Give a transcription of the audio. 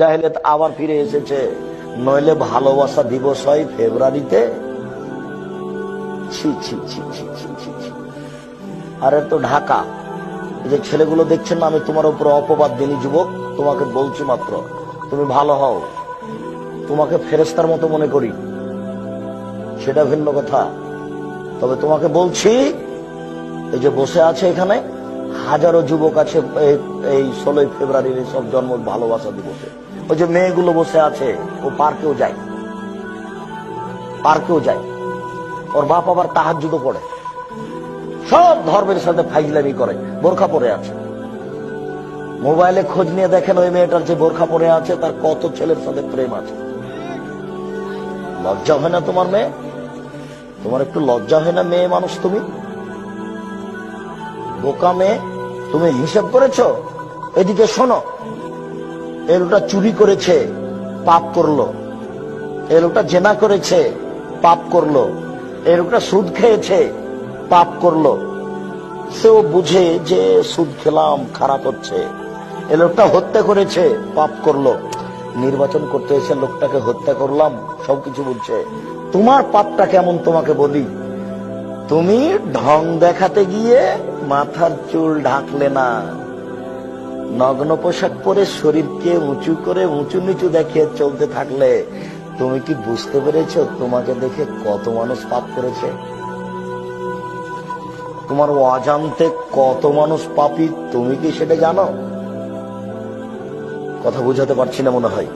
জাহেলিয়াত আবার ফিরে এসেছে। নইলে ভালোবাসা দিবস হয় ফেব্রুয়ারিতে। আরে তো ঢাকা যে ছেলেগুলো দেখছেন না, আমি তোমার উপর অপবাদ দিনি যুবক, তোমাকে বলছি মাত্র, তুমি ভালো হও। তোমাকে ফেরেস্তার মতো মনে করি। সেটা ভিন্ন কথা। তবে তোমাকে বলছি, এই যে বসে আছে এখানে, হাজারো যুবক আছে এই- এই ষোলোই ফেব্রুয়ারির সব জন্ম ভালোবাসা দিবসে। ওই যে মেয়েগুলো বসে আছে, ও পার্কেও যায়। পার্কেও যায়। ওর বাপ আবার তাহার তাহাজুদও পড়ে। সব ধর্মের সাথে ফাইজলামি করে, বোরখা পরে আছে। মোবাইলে খোঁজ নিয়ে দেখেন ওই মেয়েটার যে বোরখা পরে আছে, তার কত ছেলের সাথে প্রেম আছে। লজ্জা হয় না তোমার মেয়ে? তোমার একটু লজ্জা হয় না মেয়ে মানুষ তুমি? বোকা মেয়ে, তুমি হিসাব করেছ? এদিকে শোনো। এ লোকটা চুরি করেছে, পাপ করল। এ লোকটা জেনা করেছে, পাপ করল। এ লোকটা সুদ খেয়েছে, পাপ করল। সেও বুঝে যে সুদ খেলাম, খারাপ হচ্ছে। এ লোকটা হত্যা করেছে, পাপ করল। নির্বাচন করতে এসে লোকটাকে হত্যা করলাম, সবকিছু বুঝছে তোমার পাপটা কেমন তোমাকে বলি? তুমি ঢং দেখাতে গিয়ে মাথার চুল ঢাকলে না। নগ্ন পোশাক পরে শরীরকে উঁচু করে উঁচু নিচু দেখিয়ে চলতে থাকলে, তুমি কি বুঝতে পেরেছ তোমাকে দেখে কত মানুষ পাপ করেছে? তোমার অজান্তে কত মানুষ পাপি, তুমি কি সেটা জানো? কথা বুঝাতে পারছি না মনে হয়।